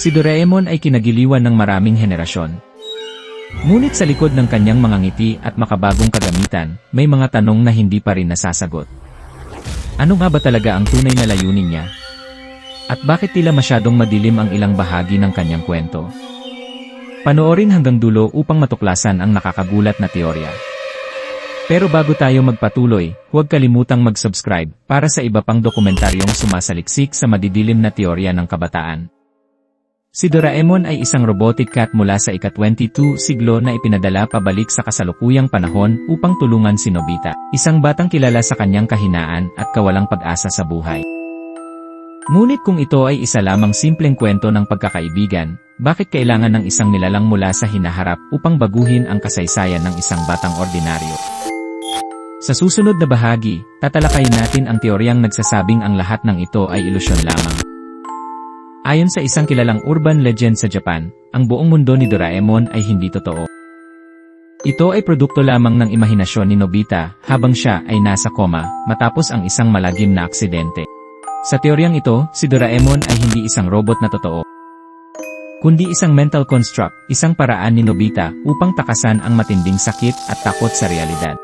Si Doraemon ay kinagiliwan ng maraming henerasyon. Ngunit sa likod ng kanyang mga ngiti at makabagong kagamitan, may mga tanong na hindi pa rin nasasagot. Ano nga ba talaga ang tunay na layunin niya? At bakit tila masyadong madilim ang ilang bahagi ng kanyang kwento? Panoorin hanggang dulo upang matuklasan ang nakakagulat na teorya. Pero bago tayo magpatuloy, huwag kalimutang mag-subscribe para sa iba pang dokumentaryong sumasaliksik sa madidilim na teorya ng kabataan. Si Doraemon ay isang robotic cat mula sa ika-22 siglo na ipinadala pabalik sa kasalukuyang panahon upang tulungan si Nobita, isang batang kilala sa kanyang kahinaan at kawalang pag-asa sa buhay. Ngunit kung ito ay isa lamang simpleng kwento ng pagkakaibigan, bakit kailangan ng isang nilalang mula sa hinaharap upang baguhin ang kasaysayan ng isang batang ordinaryo? Sa susunod na bahagi, tatalakayin natin ang teoryang nagsasabing ang lahat ng ito ay ilusyon lamang. Ayon sa isang kilalang urban legend sa Japan, ang buong mundo ni Doraemon ay hindi totoo. Ito ay produkto lamang ng imahinasyon ni Nobita habang siya ay nasa koma matapos ang isang malagim na aksidente. Sa teoryang ito, si Doraemon ay hindi isang robot na totoo. Kundi isang mental construct, isang paraan ni Nobita upang takasan ang matinding sakit at takot sa realidad.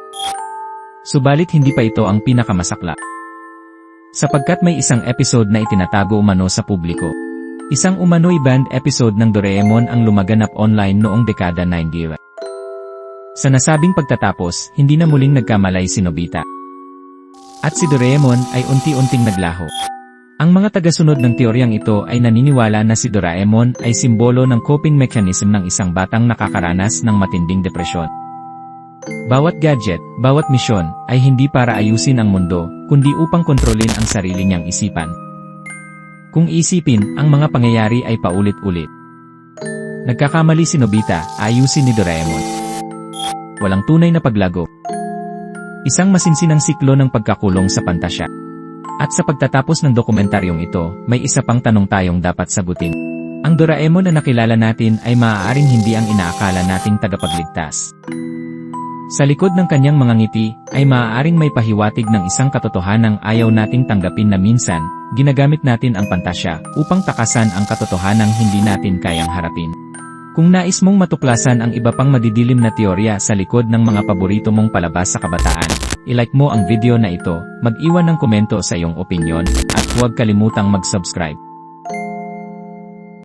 Subalit hindi pa ito ang pinakamasakla. Sapagkat may isang episode na itinatago umano sa publiko. Isang umano'y band episode ng Doraemon ang lumaganap online noong dekada 90. Sa nasabing pagtatapos, hindi na muling nagkamalay si Nobita. At si Doraemon ay unti-unting naglaho. Ang mga tagasunod ng teoryang ito ay naniniwala na si Doraemon ay simbolo ng coping mechanism ng isang batang nakakaranas ng matinding depresyon. Bawat gadget, bawat misyon, ay hindi para ayusin ang mundo, kundi upang kontrolin ang sarili niyang isipan. Kung isipin, ang mga pangyayari ay paulit-ulit. Nagkakamali si Nobita, ayusin ni Doraemon. Walang tunay na paglago. Isang masinsinang siklo ng pagkakulong sa pantasya. At sa pagtatapos ng dokumentaryong ito, may isa pang tanong tayong dapat sagutin. Ang Doraemon na nakilala natin ay maaaring hindi ang inaakala nating tagapagligtas. Sa likod ng kanyang mga ngiti, ay maaaring may pahiwatig ng isang katotohanang ayaw nating tanggapin na minsan, ginagamit natin ang pantasya upang takasan ang katotohanang hindi natin kayang harapin. Kung nais mong matuklasan ang iba pang madidilim na teorya sa likod ng mga paborito mong palabas sa kabataan, ilike mo ang video na ito, mag-iwan ng komento sa iyong opinyon, at huwag kalimutang mag-subscribe.